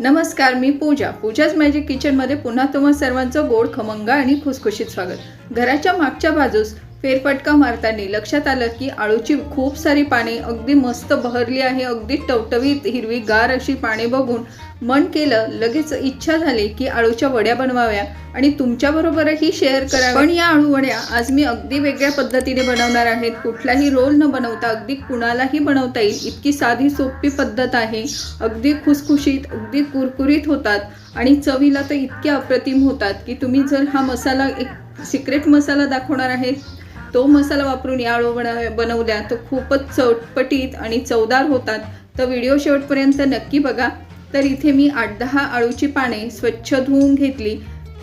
नमस्कार मी पूजा. पूजाच मॅजिक किचनमध्ये पुन्हा तुम्हा सर्वांचं गोड खमंग आणि खुसखुशीत स्वागत. घराच्या मागच्या बाजूस फेरफटका मारताना लक्षात आलं की आळूची खूप सारी पाने अगदी मस्त बहरली आहे अगदी टवटवीत हिरवी गार अशी पाने बघून मन केलं. लगेच इच्छा झाली की आळूच्या वड्या बनवाव्या आणि तुमच्याबरोबरही शेअर करा पण या आळू वड्या आज मी अगदी वेगळ्या पद्धतीने बनवणार आहेत कुठलाही रोल न बनवता अगदी कुणालाही बनवता येईल. इतकी साधी सोपी पद्धत आहे. अगदी खुसखुशीत अगदी कुरकुरीत होतात आणि चवीला तर इतक्या अप्रतिम होतात की तुम्ही जर हा मसाला एक सिक्रेट मसाला दाखवणार आहे तो मसाला वापरून या आळू बना बनवल्या तर खूपच चटपटीत आणि चवदार होतात. तर व्हिडिओ शेवटपर्यंत नक्की बघा. तर इथे मी आठ दहा आळूची पाने स्वच्छ धुवून घेतली.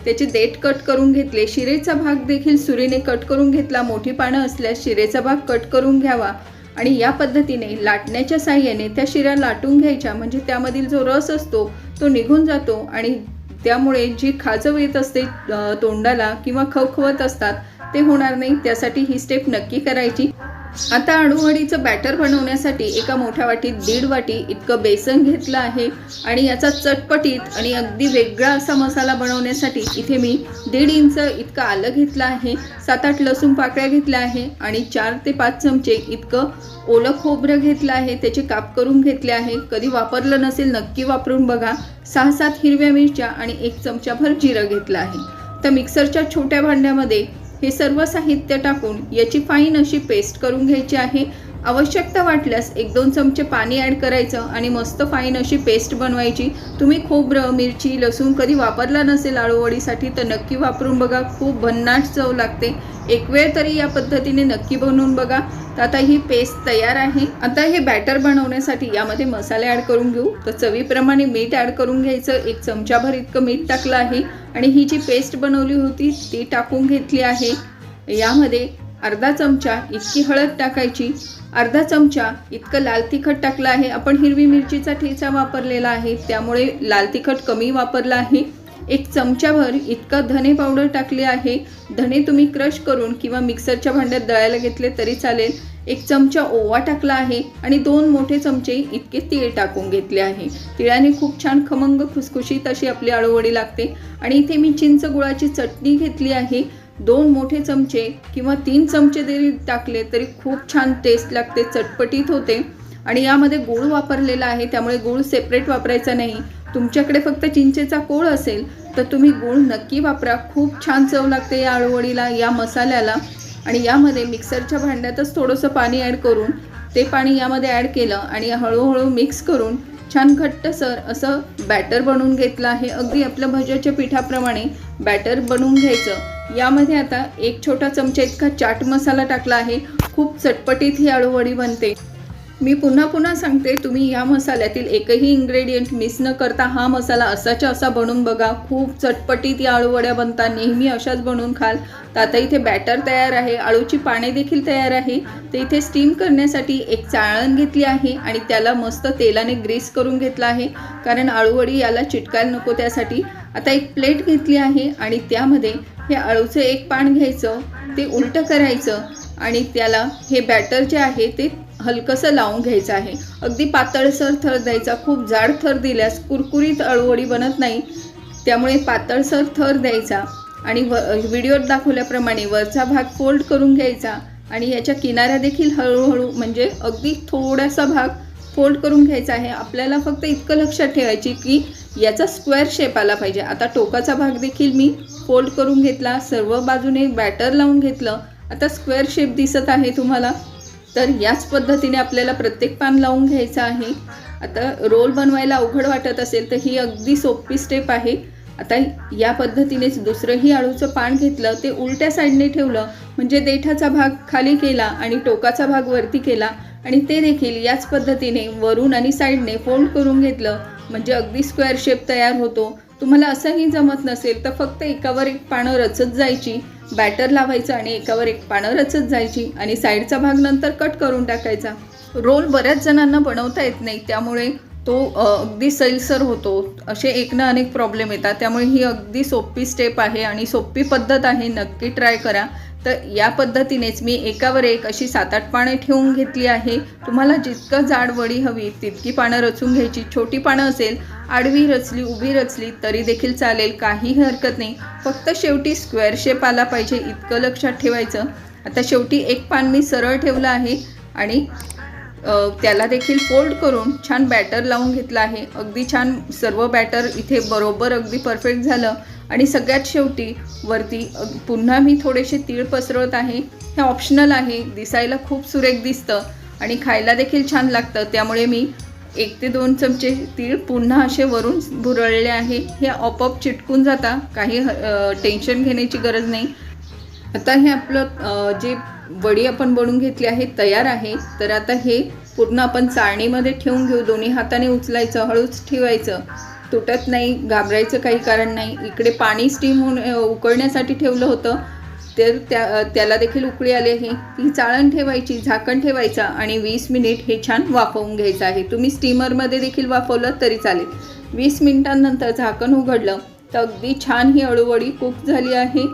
त्याचे देठ कट करून घेतले. शिरेचा भाग देखील सुरीने कट करून घेतला. मोठी पानं असल्यास शिरेचा भाग कट करून घ्यावा. आणि या पद्धतीने लाटण्याच्या साह्याने त्या शिऱ्या लाटून घ्यायच्या. म्हणजे त्यामधील जो रस असतो तो निघून जातो आणि त्यामुळे जी खाजव येत असते तोंडाला किंवा खवखवत असतात ते होणार नाही त्यासाठी ही स्टेप नक्की करायची. आता अळूवडीचं बॅटर बनवण्यासाठी एका मोठ्या वाटीत दीड वाटी इतकं बेसन घेतलं आहे आणि याचा चटपटीत आणि अगदी वेगळा असा मसाला बनवण्यासाठी इथे मी दीड इंच इतकं आलं घेतलं आहे सात आठ लसूण पाकळ्या घेतल्या आहे आणि चार ते पाच चमचे इतकं ओलं खोबरं घेतलं आहे त्याचे काप करून घेतले आहे. कधी वापरलं नसेल नक्की वापरून बघा. सहा सात हिरव्या मिरच्या आणि एक चमचाभर जिरं घेतलं आहे. तर मिक्सरच्या छोट्या भांड्यामध्ये हे सर्व साहित्य टाकून याची फाईन अशी पेस्ट करून घ्यायची आहे. आवश्यकता वाटल्यास एक दोन चमचे पाणी ॲड करायचं आणि मस्त फाईन अशी पेस्ट बनवायची. तुम्ही खोबरं मिरची लसूण कधी वापरला नसेल आळूवडीसाठी तर नक्की वापरून बघा. खूप भन्नाट चव लागते. एक वेळ तरी या पद्धतीने नक्की बनवून बघा. तर आता ही पेस्ट तयार आहे. आता हे बॅटर बनवण्यासाठी यामध्ये मसाले ॲड करून घेऊ. तर चवीप्रमाणे मीठ ॲड करून घ्यायचं. एक चमचाभर इतकं मीठ टाकलं आहे. आणि ही जी पेस्ट बनवली होती ती टाकून घेतली आहे. यामध्ये अर्धा चमचा इतकी हळद टाकायची. अर्धा चमचा इतकं लाल तिखट टाकलं आहे. आपण हिरवी मिरचीचा ठेचा वापरलेला आहे. त्यामुळे लाल तिखट कमी वापरला आहे. एक चमच्याभर इतकं धने पावडर टाकली आहे. धने तुम्ही क्रश करून किंवा मिक्सरच्या भांड्यात दळायला घेतले तरी चालेल. एक चमचा ओवा टाकला आहे आणि दोन मोठे चमचे इतके तीळ टाकून घेतले आहे. तिळाने खूप छान खमंग खुसखुशीत अशी आपली आळूवडी लागते. आणि इथे मी चिंच गुळाची चटणी घेतली आहे. दोन मोठे चमचे किंवा तीन चमचे जरी टाकले तरी खूप छान टेस्ट लागते चटपटीत होते. आणि यामध्ये गूळ वापरलेला आहे त्यामुळे गूळ सेपरेट वापरायचा नाही. तुमच्याकडे फक्त चिंचेचा कोळ असेल तर तुम्ही गूळ नक्की वापरा. खूप छान चव लागते या आळूवडीला या मसाल्याला. आणि यामध्ये मिक्सरच्या भांड्यातच थोडंसं पाणी ॲड करून ते पाणी यामध्ये ॲड केलं आणि हळूहळू मिक्स करून छान घट्टसर असं बॅटर बनवून घेतलं आहे. अगदी आपलं भज्याच्या पिठाप्रमाणे बॅटर बनवून घ्यायचं. यामध्ये आता एक छोटा चमचा इतका चाट मसाला टाकला आहे. खूप चटपटीत ही आळूवडी बनते. मी पुन्हा पुन्हा सांगते तुम्ही या मसाल्यातील एकही इंग्रेडियंट मिस न करता हा मसाला असाच्या असा बनवून बघा. खूप चटपटीत या आळूवड्या बनतात नेहमी अशाच बनवून खाल. तर आता इथे बॅटर तयार आहे आळूची पाने देखील तयार आहे. तर इथे स्टीम करण्यासाठी एक चाळण घेतली आहे आणि त्याला मस्त तेलाने ग्रीस करून घेतला आहे. कारण आळूवडी याला चिटकायला नको त्यासाठी. आता एक प्लेट घेतली आहे आणि त्यामध्ये हे अळूचं एक पान घ्यायचं ते उलटं करायचं आणि त्याला हे बॅटर जे आहे ते हलकंसं लावून घ्यायचं आहे. अगदी पातळसर थर द्यायचा खूप जाड थर दिल्यास कुरकुरीत अळूवडी बनत नाही. त्यामुळे पातळसर थर द्यायचा आणि व व्हिडिओत दाखवल्याप्रमाणे वरचा भाग फोल्ड करून घ्यायचा आणि याच्या किनाऱ्या देखील हळूहळू म्हणजे अगदी थोडासा भाग फोल्ड करून घ्यायचा आहे. आपल्याला फक्त इतकं लक्षात ठेवायची की याचा स्क्वेअर शेप आला पाहिजे. आता टोकाचा भाग देखील मी फोल्ड करून घेतला. सर्व बाजूने बॅटर लावून घेतलं. आता स्क्वेअर शेप दिसत आहे तुम्हाला. तर याच पद्धतीने आपल्याला प्रत्येक पान लावून घ्यायचं आहे. आता रोल बनवायला अवघड वाटत असेल तर ही अगदी सोपी स्टेप आहे. आता या पद्धतीनेच दुसरंही आळूचं पान घेतलं ते उलट्या साईडने ठेवलं म्हणजे देठाचा भाग खाली केला आणि टोकाचा भाग वरती केला आणि ते देखील याच पद्धतीने वरून आणि साईडने फोल्ड करून घेतलं. म्हणजे अगदी स्क्वेअर शेप तयार होतो. तुम्हाला असंही जमत नसेल तर फक्त एकावर एक पानं रचत जायची बॅटर लावायचं आणि एकावर एक पानं रचत जायची आणि साईडचा भाग नंतर कट करून टाकायचा. रोल बऱ्याच जणांना बनवता येत नाही त्यामुळे तो अगदी सैलसर होतो. असे एक ना अनेक प्रॉब्लेम येतात. त्यामुळे ही अगदी सोपी स्टेप आहे आणि सोपी पद्धत आहे. नक्की ट्राय करा. तर या पद्धतीनेच मी एकावर एक अशी सात आठ पाने ठेवून घेतली आहे. तुम्हाला जितकं जाड वडी हवी तितकी पानं रचून घ्यायची. छोटी पानं असेल आडवी रचली उभी रचली तरी देखील चालेल. काहीही हरकत नाही. फक्त शेवटी स्क्वेअर शेप आला पाहिजे इतकं लक्षात ठेवायचं. आता शेवटी एक पान मी सरळ ठेवलं आहे आणि त्याला देखील फोल्ड करून छान बॅटर लावून घेतलं आहे. अगदी छान सर्व बॅटर इथे बरोबर अगदी परफेक्ट झालं. आणि सगळ्यात शेवटी वरती पुन्हा मी थोडेसे तीळ पसरवत आहे. हे ऑप्शनल आहे. दिसायला खूप सुरेख दिसतं. आणि खायला देखील छान लागतं. त्यामुळे मी एक ते दोन चमचे तीळ पुन्हा असे वरून भुरळले आहे. हे आपोआप चिटकून जाता. काही टेन्शन घेण्याची गरज नाही. आता हे आपलं जे वडी आपण बनवून घेतली आहे तयार आहे. तर आता हे पूर्ण आपण चाळणीमध्ये ठेवून घेऊ. दोन्ही हाताने उचलायचं हळूच ठेवायचं. तुटत नाही घाबरायचं काही कारण नाही. इकडे पाणी स्टीम होऊन उकळण्यासाठी ठेवलं होतं. तर त्या त्याला देखील उकळी आली आहे. ती चाळण ठेवायची झाकण ठेवायचा आणि वीस मिनिट हे छान वाफवून घ्यायचं आहे. तुम्ही स्टीमरमध्ये देखील वाफवलं तरी चालेल. वीस मिनिटांनंतर झाकण उघडलं. तर अगदी छान ही अळूवडी कुक झाली आहे.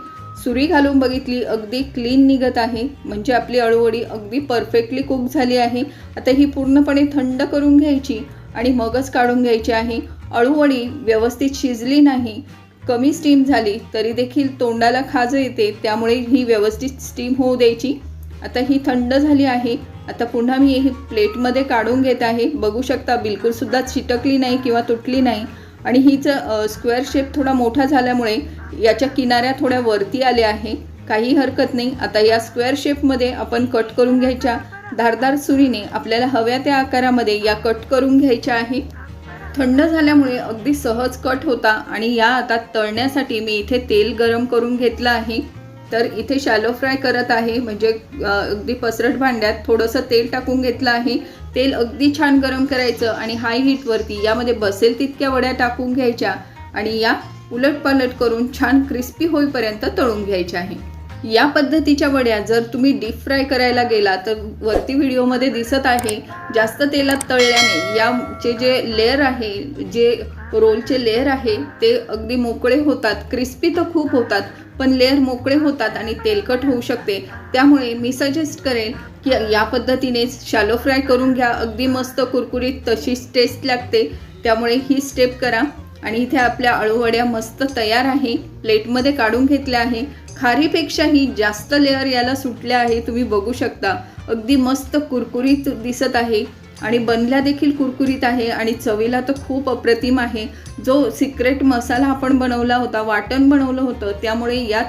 सुरी घालून बघितली अगदी क्लीन निघत आहे. म्हणजे आपली अळूवडी अगदी परफेक्टली कुक झाली आहे. आता ही पूर्णपणे थंड करून घ्यायची आणि मगच काढून घ्यायची आहे. अळूवडी व्यवस्थित शिजली नाही कमी स्टीम झाली तरी देखील तोंडाला खाज येते त्यामुळे ही व्यवस्थित स्टीम होऊ द्यायची. आता ही थंड झाली आहे. आता पुन्हा मी ही प्लेटमध्ये काढून घेत आहे. बघू शकता बिलकुलसुद्धा चिटकली नाही किंवा तुटली नाही. आणि हीच स्क्वेअर शेप थोडा मोठा झाल्यामुळे याच्या किनाऱ्या थोड्या वरती आल्या आहे. काही हरकत नाही. आता या स्क्वेअर शेपमध्ये आपण कट करून घ्यायच्या. धारदार सुरीने आपल्याला हव्या त्या आकारामध्ये या कट करून घ्यायच्या आहे. थंड झाल्यामुळे अगदी सहज कट होता आणि या आता तळण्यासाठी मी इथे तेल गरम करून घेतलं आहे. तर इथे शॅलो फ्राय करत आहे. म्हणजे अगदी पसरट भांड्यात थोडंसं तेल टाकून घेतलं आहे. तेल अगदी छान गरम करायचं आणि हाय हीटवरती यामध्ये बसेल तितक्या वड्या टाकून घ्यायच्या. आणि या उलटपालट करून छान क्रिस्पी होईपर्यंत तळून घ्यायचे आहे. या पद्धतीच्या वड्या जर तुम्ही डीप फ्राय करायला गेला तर वरती व्हिडिओमध्ये दिसत आहे जास्त तेलात तळल्याने याचे जे लेअर आहे जे रोलचे लेअर आहे ते अगदी मोकळे होतात क्रिस्पी तर खूप होतात पण लेअर मोकळे होतात आणि तेलकट होऊ शकते. त्यामुळे मी सजेस्ट करेन की या पद्धतीनेच शॅलो फ्राय करून घ्या अगदी मस्त कुरकुरीत तशीच टेस्ट लागते. त्यामुळे ही स्टेप करा. आणि इथे आपल्या अळूवड्या मस्त तयार आहे. प्लेटमध्ये काढून घेतल्या आहे. खारीपेक्षाही जास्त लेअर याला सुटल्या आहे तुम्ही बघू शकता. अगदी मस्त कुरकुरीत दिसत आहे आणि बनल्या देखील कुरकुरीत आहे आणि चवीला तर खूप अप्रतिम आहे. जो सिक्रेट मसाला आपण बनवला होता वाटण बनवलं होतं त्यामुळे यात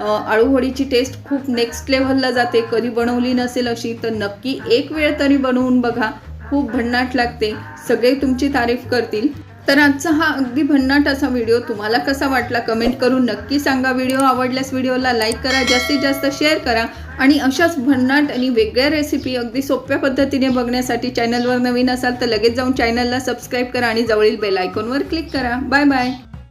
अ, आळूवडीची टेस्ट खूप नेक्स्ट लेवलला जाते. कधी बनवली नसेल अशी तर नक्की एक वेळ तरी बनवून बघा. खूप भन्नाट लागते. सगळे तुमची तारीफ करतील. तर आजचा हा अगदी भन्नाट असा व्हिडिओ तुम्हाला कसा वाटला कमेंट करून नक्की सांगा. व्हिडिओ आवडल्यास व्हिडिओला लाईक करा जास्तीत जास्त शेअर करा आणि अशाच भन्नाट आणि वेगळ्या रेसिपी अगदी सोप्या पद्धतीने बघण्यासाठी चॅनलवर नवीन असाल तर लगेच जाऊन चॅनलला सबस्क्राईब करा आणि जवळील बेल आयकॉनवर क्लिक करा. Bye bye.